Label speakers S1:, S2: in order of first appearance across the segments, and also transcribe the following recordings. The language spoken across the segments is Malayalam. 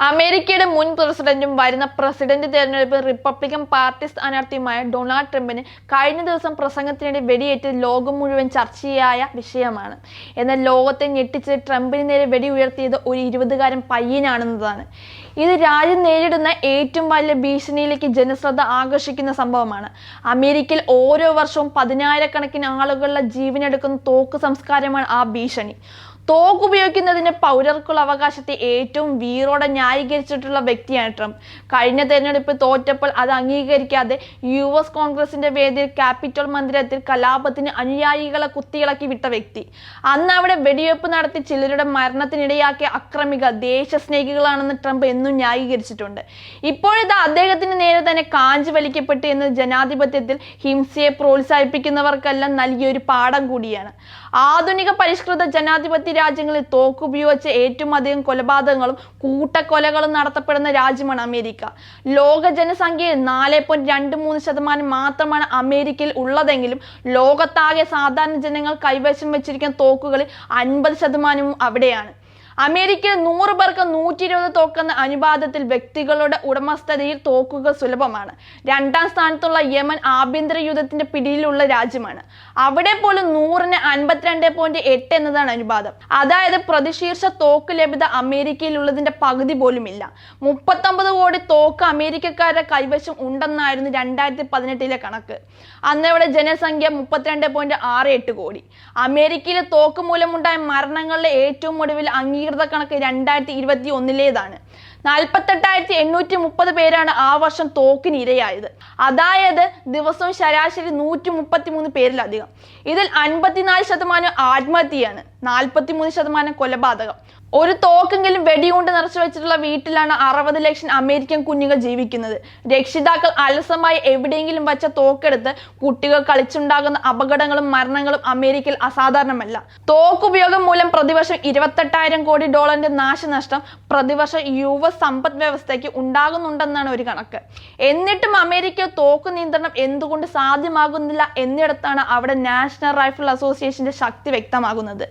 S1: അമേരിക്കയുടെ മുൻ പ്രസിഡന്റും വരുന്ന പ്രസിഡന്റ് തെരഞ്ഞെടുപ്പ് റിപ്പബ്ലിക്കൻ പാർട്ടി സ്ഥാനാർത്ഥിയുമായ ഡൊണാൾഡ് ട്രംപിന് കഴിഞ്ഞ ദിവസം പ്രസംഗത്തിനിടെ വെടിയേറ്റ് ലോകം മുഴുവൻ ചർച്ചയായ വിഷയമാണ്. എന്നാൽ ലോകത്തെ ഞെട്ടിച്ച് ട്രംപിന് നേരെ വെടി ഉയർത്തിയത് ഒരു ഇരുപതുകാരൻ പയ്യനാണെന്നതാണ്. ഇത് രാജ്യം നേരിടുന്ന ഏറ്റവും വലിയ ഭീഷണിയിലേക്ക് ജനശ്രദ്ധ ആകർഷിക്കുന്ന സംഭവമാണ്. അമേരിക്കയിൽ ഓരോ വർഷവും പതിനായിരക്കണക്കിന് ആളുകളുടെ ജീവനെടുക്കുന്ന തോക്ക് സംസ്കാരമാണ് ആ ഭീഷണി. തോക്ക് ഉപയോഗിക്കുന്നതിന് പൗരർക്കുള്ള അവകാശത്തെ ഏറ്റവും വീറോടെ ന്യായീകരിച്ചിട്ടുള്ള വ്യക്തിയാണ് ട്രംപ്. കഴിഞ്ഞ തെരഞ്ഞെടുപ്പ് തോറ്റപ്പോൾ അത് അംഗീകരിക്കാതെ യു എസ് കോൺഗ്രസിന്റെ വേദിയിൽ ക്യാപിറ്റൽ മന്ദിരത്തിൽ കലാപത്തിന് അനുയായികളെ കുത്തിയിളക്കി വിട്ട വ്യക്തി. അന്ന് അവിടെ വെടിവെപ്പ് നടത്തി ചിലരുടെ മരണത്തിനിടയാക്കിയ അക്രമിക ദേശസ്നേഹികളാണെന്ന് ട്രംപ് എന്നും ന്യായീകരിച്ചിട്ടുണ്ട്. ഇപ്പോഴിത് അദ്ദേഹത്തിന് നേരെ തന്നെ കാഞ്ചി വലിക്കപ്പെട്ടു എന്ന് ജനാധിപത്യത്തിൽ ഹിംസയെ പ്രോത്സാഹിപ്പിക്കുന്നവർക്കെല്ലാം നൽകിയ ഒരു പാഠം കൂടിയാണ്. ആധുനിക പരിഷ്കൃത ജനാധിപത്യ രാജ്യങ്ങളിൽ തോക്ക് ഉപയോഗിച്ച് ഏറ്റവും അധികം കൊലപാതകങ്ങളും കൂട്ടക്കൊലകളും നടത്തപ്പെടുന്ന രാജ്യമാണ് അമേരിക്ക. ലോക ജനസംഖ്യയിൽ നാല് പോയിന്റ് രണ്ട് മൂന്ന് ശതമാനം മാത്രമാണ് അമേരിക്കയിൽ ഉള്ളതെങ്കിലും ലോകത്താകെ സാധാരണ ജനങ്ങൾ കൈവശം വെച്ചിരിക്കുന്ന തോക്കുകളിൽ അൻപത് ശതമാനവും അവിടെയാണ്. അമേരിക്കയിൽ നൂറ് പേർക്ക് നൂറ്റി ഇരുപത് തോക്കെന്ന അനുപാതത്തിൽ വ്യക്തികളുടെ ഉടമസ്ഥതയിൽ തോക്കുകൾ സുലഭമാണ്. രണ്ടാം സ്ഥാനത്തുള്ള യമൻ ആഭ്യന്തര യുദ്ധത്തിന്റെ പിടിയിലുള്ള രാജ്യമാണ്. അവിടെ പോലും നൂറിന് അൻപത്തിരണ്ട് പോയിന്റ് എട്ട് എന്നതാണ് അനുപാതം. അതായത് പ്രതിശീർഷ തോക്ക് ലഭ്യത അമേരിക്കയിലുള്ളതിന്റെ പകുതി പോലുമില്ല. മുപ്പത്തൊമ്പത് കോടി തോക്ക് അമേരിക്കക്കാരുടെ കൈവശം ഉണ്ടെന്നായിരുന്നു രണ്ടായിരത്തി പതിനെട്ടിലെ കണക്ക്. അന്ന് ഇവിടെ ജനസംഖ്യ മുപ്പത്തിരണ്ട് പോയിന്റ് ആറ് എട്ട് കോടി. അമേരിക്കയിലെ തോക്ക് മൂലമുണ്ടായ മരണങ്ങളുടെ ഏറ്റവും ഒടുവിൽ അംഗീകൃത കണക്ക് രണ്ടായിരത്തി ഇരുപത്തി ഒന്നിലേതാണ് നാൽപ്പത്തെട്ടായിരത്തി എണ്ണൂറ്റി മുപ്പത് പേരാണ് ആ വർഷം തോക്കിന് ഇരയായത്. അതായത് ദിവസവും ശരാശരി നൂറ്റി മുപ്പത്തി മൂന്ന് പേരിലധികം. ഇതിൽ അൻപത്തിനാല് ശതമാനം ആത്മഹത്യയാണ് നാൽപ്പത്തി മൂന്ന് ശതമാനം കൊലപാതകം. ഒരു തോക്കെങ്കിലും വെടികൊണ്ട് നിറച്ചു വെച്ചിട്ടുള്ള വീട്ടിലാണ് അറുപത് ലക്ഷം അമേരിക്കൻ കുഞ്ഞുങ്ങൾ ജീവിക്കുന്നത്. രക്ഷിതാക്കൾ അലസമായി എവിടെയെങ്കിലും വച്ച തോക്കെടുത്ത് കുട്ടികൾ കളിച്ചുണ്ടാകുന്ന അപകടങ്ങളും മരണങ്ങളും അമേരിക്കയിൽ അസാധാരണമല്ല. തോക്കുപയോഗം മൂലം പ്രതിവർഷം ഇരുപത്തെട്ടായിരം കോടി ഡോളറിന്റെ നാശനഷ്ടം പ്രതിവർഷം യു സമ്പദ് വ്യവസ്ഥയ്ക്ക് ഉണ്ടാകുന്നുണ്ടെന്നാണ് ഒരു കണക്ക്. എന്നിട്ടും അമേരിക്ക തോക്ക് നിയന്ത്രണം എന്തുകൊണ്ട് സാധ്യമാകുന്നില്ല എന്നിടത്താണ് അവിടെ നാഷണൽ റൈഫിൾ അസോസിയേഷന്റെ ശക്തി വ്യക്തമാകുന്നത്.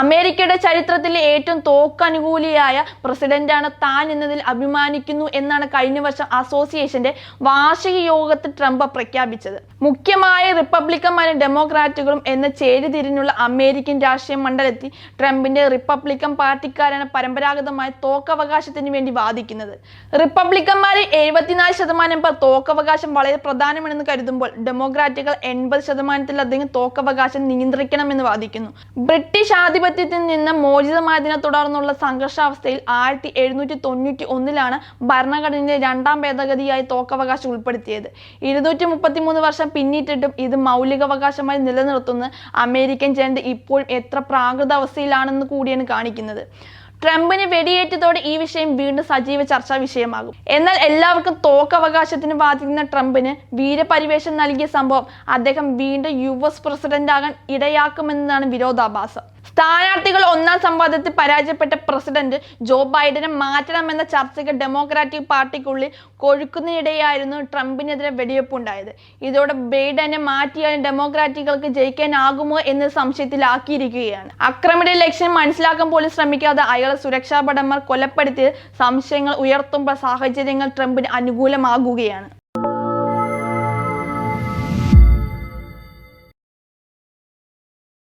S1: അമേരിക്കയുടെ ചരിത്രത്തിലെ ഏറ്റവും തോക്ക് അനുകൂലിയായ പ്രസിഡന്റാണ് താൻ എന്നതിൽ അഭിമാനിക്കുന്നു എന്നാണ് കഴിഞ്ഞ വർഷം അസോസിയേഷന്റെ വാർഷിക യോഗത്തിൽ ട്രംപ് പ്രഖ്യാപിച്ചത്. മുഖ്യമായ റിപ്പബ്ലിക്കന്മാരും ഡെമോക്രാറ്റുകളും എന്ന ചേരിതിരിഞ്ഞുള്ള അമേരിക്കൻ രാഷ്ട്രീയ മണ്ഡലത്തിൽ ട്രംപിന്റെ റിപ്പബ്ലിക്കൻ പാർട്ടിക്കാരാണ് പരമ്പരാഗതമായ തോക്കവകാശത്തിന് വേണ്ടി വാദിക്കുന്നത്. റിപ്പബ്ലിക്കന്മാരിൽ എഴുപത്തിനാല് ശതമാനം പേർ തോക്കവകാശം വളരെ പ്രധാനമാണെന്ന് കരുതുമ്പോൾ ഡെമോക്രാറ്റുകൾ എൺപത് ശതമാനത്തിലധികം തോക്കവകാശം നിയന്ത്രിക്കണമെന്ന് വാദിക്കുന്നു. ബ്രിട്ടീഷ് ആധിപത്യത്തിൽ നിന്ന് മോചിതമായതിനെ തുടർന്നുള്ള സംഘർഷാവസ്ഥയിൽ ആയിരത്തി എഴുന്നൂറ്റി തൊണ്ണൂറ്റി ഒന്നിലാണ് ഭരണഘടനയിലെ രണ്ടാം ഭേദഗതിയായി തോക്കവകാശം ഉൾപ്പെടുത്തിയത്. ഇരുന്നൂറ്റി മുപ്പത്തി മൂന്ന് വർഷം പിന്നിട്ടിട്ടും ഇത് മൗലികാവകാശമായി നിലനിർത്തുന്ന അമേരിക്കൻ ജനത ഇപ്പോഴും എത്ര പ്രാകൃത അവസ്ഥയിലാണെന്ന് കൂടിയാണ് കാണിക്കുന്നത്. ട്രംപിന് വെടിയേറ്റതോടെ ഈ വിഷയം വീണ്ടും സജീവ ചർച്ചാ വിഷയമാകും. എന്നാൽ എല്ലാവർക്കും തോക്കവകാശത്തിന് ബാധിക്കുന്ന ട്രംപിന് വീരപരിവേഷം നൽകിയ സംഭവം അദ്ദേഹം വീണ്ടും യു എസ് പ്രസിഡന്റ് ആകാൻ ഇടയാക്കുമെന്നതാണ് വിരോധാഭാസം. സ്ഥാനാർത്ഥികൾ ഒന്നാം സംവാദത്തിൽ പരാജയപ്പെട്ട പ്രസിഡന്റ് ജോ ബൈഡനെ മാറ്റണമെന്ന ചർച്ചയ്ക്ക് ഡെമോക്രാറ്റിക് പാർട്ടിക്കുള്ളിൽ കൊഴുക്കുന്നതിനിടെയായിരുന്നു ട്രംപിനെതിരെ വെടിവെപ്പുണ്ടായത് ഇതോടെ ബൈഡനെ മാറ്റിയാൽ ഡെമോക്രാറ്റുകൾക്ക് ജയിക്കാനാകുമോ എന്ന് സംശയത്തിലാക്കിയിരിക്കുകയാണ്. അക്രമിയുടെ ലക്ഷ്യം മനസ്സിലാക്കാൻ പോലും ശ്രമിക്കാതെ അയാളെ സുരക്ഷാ ഭടന്മാർ കൊലപ്പെടുത്തിയത് സംശയങ്ങൾ ഉയർത്തുമ്പോൾ സാഹചര്യങ്ങൾ ട്രംപിന് അനുകൂലമാകുകയാണ്.